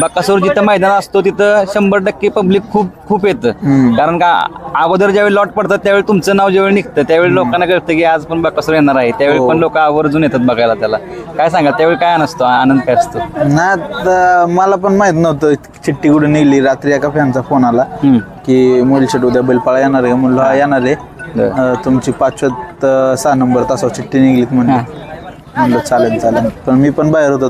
बकासूर जिथं मैदान असतो तिथं शंभर टक्के पब्लिक खूप खूप येतं. कारण का अगोदर ज्यावेळी लॉट पडतात त्यावेळी तुमचं नाव ज्यावेळी निघतं त्यावेळी लोकांना कळतं की आज पण बकासूर येणार आहे. त्यावेळी पण लोक आवर्जून येतात बघायला त्याला. काय सांगा त्यावेळी काय नसतो आनंद काय असतो? आता मला पण माहीत नव्हतं चिठ्ठी कुठे निघली रात्री एका फॅनचा फोन आला. की मोलशेट उद्या बैलपाळा येणार आहे. हा येणार आहे. तुमची पाचव्यात अं, सहा नंबर तासावर चिठ्ठी निघलीत म्हणलं. म्हणलं चालेल चालेल. पण मी पण बाहेर होतो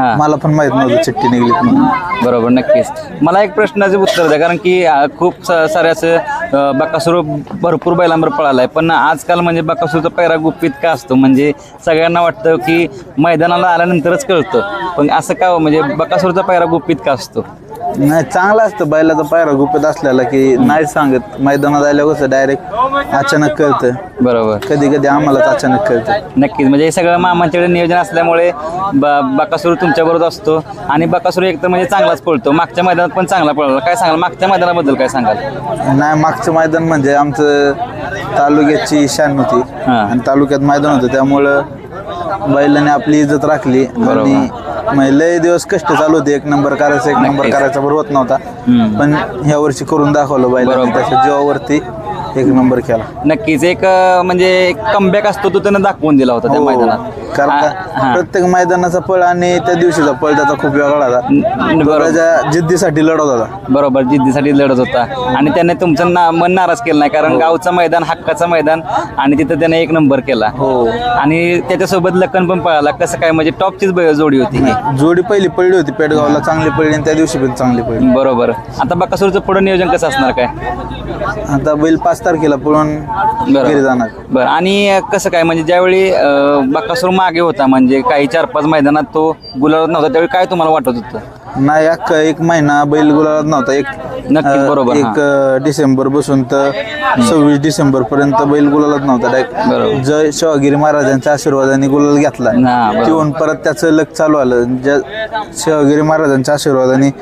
हा. मला पण माहीत नव्हतं चिठ्ठी म्हणून बरोबर नक्कीच मला एक प्रश्नाचे उत्तर द्या कारण की अं, खूप स- सारे असं अं, बकासूर भरपूर बैलांवर पळालाय पण आजकाल म्हणजे बकासूरचा पैरा गुपित का असतो म्हणजे सगळ्यांना वाटतं की मैदानाला आल्यानंतरच कळतं पण असं का हो? म्हणजे बकासूरचा पैरा गुपित का असतो नाही चांगलं असतं. बैलाचा पायरा गुपित असलेला की नाही सांगत. मैदानात आल्यावर कसं डायरेक्ट अचानक कळतं. बरोबर. कधी कधी आम्हालाच अचानक कळतं. नक्कीच. म्हणजे हे सगळं मामांच्याकडे नियोजन असल्यामुळे ब- बकासूर तुमच्याबरोबर असतो आणि बकासूर एक तर म्हणजे चांगलाच पळतो. मागच्या मैदानात पण चांगला पळला. काय सांगाल? मागच्या मैदानाबद्दल काय सांगाल? नाही मागचं मैदान म्हणजे आमचं तालुक्याची शान होती. हा. आणि तालुक्यात मैदान होतं. त्यामुळं बैलाने आपली इज्जत राखली. आणि म्हणजे लय दिवस कष्ट चालू होते. एक नंबर करायचा एक नंबर करायचा बरोबर होत नव्हता. पण ह्या वर्षी करून दाखवलं बैलाने. त्याच्या जीवावरती एक नंबर केला. नक्कीच. एक म्हणजे एक कमबॅक असतो तो त्यानं दाखवून दिला होता त्या हो. मैदानात. कारण का हा. प्रत्येक मैदानाचा पळ आणि त्या दिवशीचा पळ त्याचा खूप वेगळा होता. बरोबर. जिद्दीसाठी लढत होता. बरोबर जिद्दीसाठी लढत होता. आणि त्याने तुमचं ना मन नाराज केलं नाही हो. कारण गावचं मैदान हक्काचं मैदान आणि तिथं त्याने एक नंबर केला. हो. आणि त्याच्यासोबत लखन पण पळाला. कसं काय म्हणजे टॉपचीच जोडी होती ही. जोडी पहिली पडली होती पेडगावला चांगली पडली आणि त्या दिवशी पण चांगली पडली. बरोबर. आता बकासूरचं पुढे नियोजन कसं असणार काय? आता बैल पाच तारखेला पळून घरी जाणार. बरं. आणि कसं काय म्हणजे ज्यावेळी बकासूर मागे होता म्हणजे काही चार पाच मैदानात तो गुलाबात नव्हता त्यावेळी काय तुम्हाला वाटत होतं? नाही अख्खा एक महिना बैल गुलाबात नव्हता. एक नक्कीच, अं, बरोबर, एक अं, डिसेंबरपासून तर सव्वीस डिसेंबर पर्यंत बैल गुलालात नव्हता. डायरेक्ट जय शिवागिरी महाराजांच्या आशीर्वादाने गुलाल घेतला. हा, बरोबर. तिथून परत त्याचं लग चालू आलं. ज्या शिवागिरी महाराजांच्या आशीर्वादाने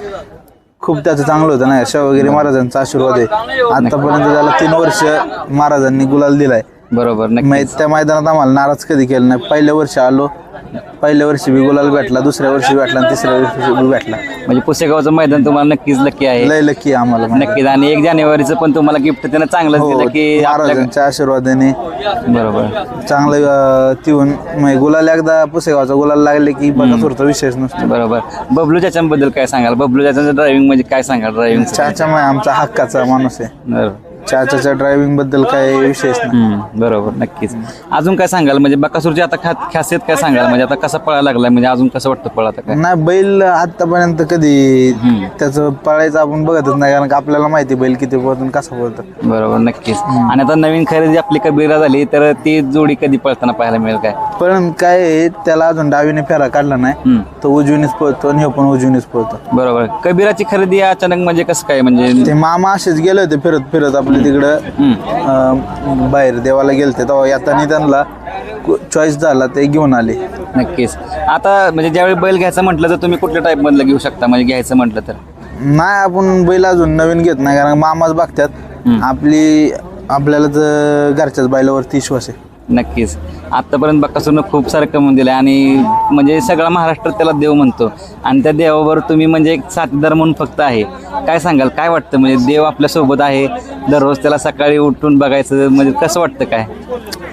खूप त्याचं चांगलं होतं ना. शिवागिरी महाराजांचा आशीर्वाद आहे. आतापर्यंत त्याला तीन वर्ष महाराजांनी गुलाल दिलाय. बरोबर मै- त्या मैदानात आम्हाला नाराज कधी केलं नाही. पहिल्या वर्षी आलो पहिल्या वर्षी बी गुलाल भेटला दुसऱ्या वर्षी भेटला आणि तिसऱ्या वर्षी बी भेटला. म्हणजे पुसेगावचं मैदान तुम्हाला नक्कीच लक्की आहे. लय लकी आम्हाला. नक्कीच आणि एक जानेवारीचं पण तुम्हाला गिफ्ट त्यानं चांगलंच हो दिलं की आपल्या महाराजांच्या आशीर्वादाने. बरोबर. चांगलं अं, तिहून म्हणजे गुलाल एकदा पुसेगावचा गुलाल लागले की बकासूरचा विषयच नसतो. बरोबर. बबलू चाचांबद्दल काय सांगाल? बबलू चाचांचं ड्रायव्हिंग म्हणजे काय सांगाल? ड्रायव्हिंग चाचा माय आमचा हक्काचा माणूस आहे. चाचाच्या ड्रायव्हिंगबद्दल काय नाही. बरोबर नक्कीच. अजून काय सांगाल? म्हणजे बकासूरची आता खा खासियत काय सांगाल? म्हणजे आता कसं पळायला लागलाय? म्हणजे अजून कसं वाटतं पळ आता काय? नाही बैल आतापर्यंत कधी त्याचं पळायचं आपण बघतच नाही कारण का आपल्याला माहिती बैल किती पळतो आणि कसा पळतो. बरोबर नक्कीच. आणि आता नवीन खरेदी आपली कबीरा झाली तर ती जोडी कधी पळताना पाहायला मिळेल काय? पण काय आहे, त्याला अजून डावीने फेरा काढला नाही. हम्म. तो उजवीनेच पळतो आणि हे पण उजवीनेच पळतो. बरोबर. कबीराची खरेदी अचानक म्हणजे कसं काय? म्हणजे ते मामा असेच गेले होते फिरत फिरत आपल्या तिकडं बाहेर देवाला गेलते तेव्हा येताना त्यांना चॉईस झाला ते घेऊन आले. नक्कीच. आता म्हणजे ज्यावेळी बैल घ्यायचं म्हटलं तर तुम्ही कुठल्या टाईप मधलं घेऊ शकता? म्हणजे घ्यायचं म्हटलं तर? नाही आपण बैल अजून नवीन घेत नाही कारण मामाच बघतात. आपली आपल्याला तर घरच्याच बैलावरती विश्वास आहे. नक्कीच. आतापर्यंत बक्कासूरनं खूप सारं कमवून दिलं आणि म्हणजे सगळा महाराष्ट्र त्याला देव म्हणतो. आणि त्या देवावर तुम्ही म्हणजे एक साथीदार म्हणून फक्त आहे. काय सांगाल काय वाटतं? म्हणजे देव आपल्यासोबत आहे दररोज त्याला सकाळी उठून बघायचं म्हणजे कसं वाटतं काय?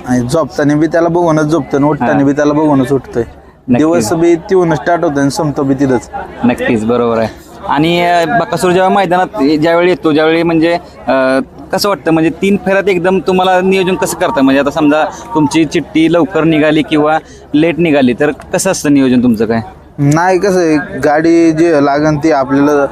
आणि झोपताना बी त्याला बघूनच झोपतं आणि उठताना बी त्याला बघूनच उठतोय. दिवस बी तिहून स्टार्ट होतं आणि संपतो बी तिथंच. नक्कीच बरोबर आहे. आणि अं, बकासूर जेव्हा मैदानात ज्यावेळी येतो ज्यावेळी म्हणजे अं, कसं वाटतं? म्हणजे तीन फेऱ्यात एकदम तुम्हाला नियोजन कसं करता? म्हणजे आता समजा तुमची चिठ्ठी लवकर निघाली किंवा लेट निघाली तर कसं असतं नियोजन तुमचं काय? नाही कसं आहे गाडी जे लागन ती आपल्याला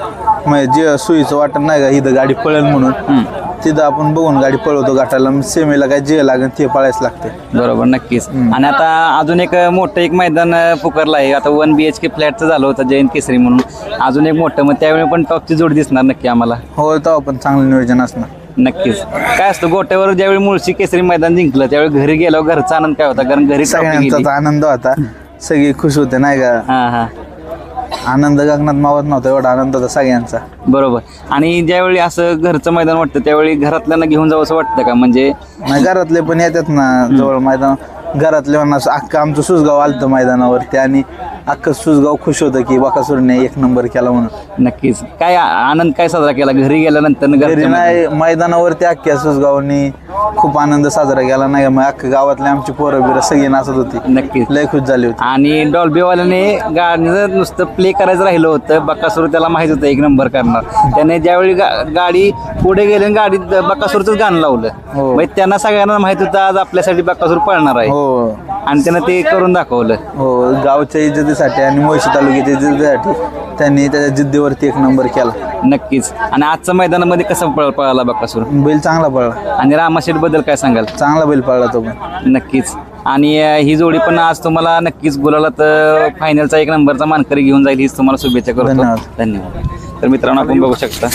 म्हणजे जे सोयीचं वाटत नाही का इथं गाडी पळेल म्हणून तिथं आपण बघून गाडी पळवतो गाठाला सेमीला काय जे लागन ते पळायच लागते बरोबर नक्कीच. आणि आता अजून एक मोठं एक मैदान पुकारलं आहे. आता वन बी एच के फ्लॅटचं झालं होतं जयंत केसरी म्हणून. अजून एक मोठं मग त्यावेळी पण टॉपची जोड दिसणार नक्की आम्हाला. हो तेव्हा पण चांगलं नियोजन असणार. नक्कीच. काय असतं गोट्यावर ज्यावेळी मुळशी केसरी मैदान जिंकलं त्यावेळी घरी गेल्यावर घरचा आनंद काय होता? कारण घरी trophy गेली. सगळ्यांचाच आनंद होता. सगळी खुश होते नाही का? हा हा. आनंद गगनात मावत नव्हता एवढा आनंद होता सगळ्यांचा. बरोबर. आणि ज्यावेळी असं घरचं मैदान वाटतं त्यावेळी घरातल्यांना घेऊन जावं असं वाटतं का? म्हणजे नाही घरातले पण येतात ना जवळ मैदान. घरातले म्हणा अख्खं आमचं सुसगाव आलतं मैदानावरती आणि अख्खं सुसगाव खुश होतं की बाकासुरने एक नंबर केला म्हणून. नक्कीच. काय आनंद काय साजरा केला? घरी गेल्यानंतर घरी घरच्या नाही मैदानावरती अख्ख्या सुसगावनी खूप आनंद साजरा केला. नाही मग अख्ख्या गावातले आमची पोरं बिरं सगळी नाचत होती. नक्कीच. लय खुश झाली होती. आणि डॉल्बीवाल्याने गाडीचं नुसतं प्ले करायचं राहिलं होतं. बक्कासूर त्याला माहीत होतं एक नंबर करणार. त्याने ज्यावेळी गा- गाडी पुढे गेली आणि गाडीत बक्कासूरच गाणं लावलं. हो. म्हणजे त्यांना सगळ्यांना माहीत होतं आज आपल्यासाठी बक्कासूर पळणार आहे. हो. आणि त्यानं ते करून दाखवलं. हो गावच्या इज्जतीसाठी आणि मुळशी तालुक्याच्या इज्जतीसाठी त्यांनी त्याच्या जिद्दीवरती एक नंबर केला. नक्कीच. आणि आजच्या मैदानामध्ये कसं पळ पळाला बक्कासूर बैल चांगला पळला. आणि रामाशेठबद्दल काय सांगाल? चांगला बैल पळला तो पण. नक्कीच. आणि अं, ही जोडी पण आज तुम्हाला नक्कीच बोलावला तर फायनलचा एक नंबरचा मानकरी घेऊन जाईल हीच तुम्हाला शुभेच्छा करतो. धन्यवाद. धन्यवाद. तर मित्रांनो आपण बघू शकता.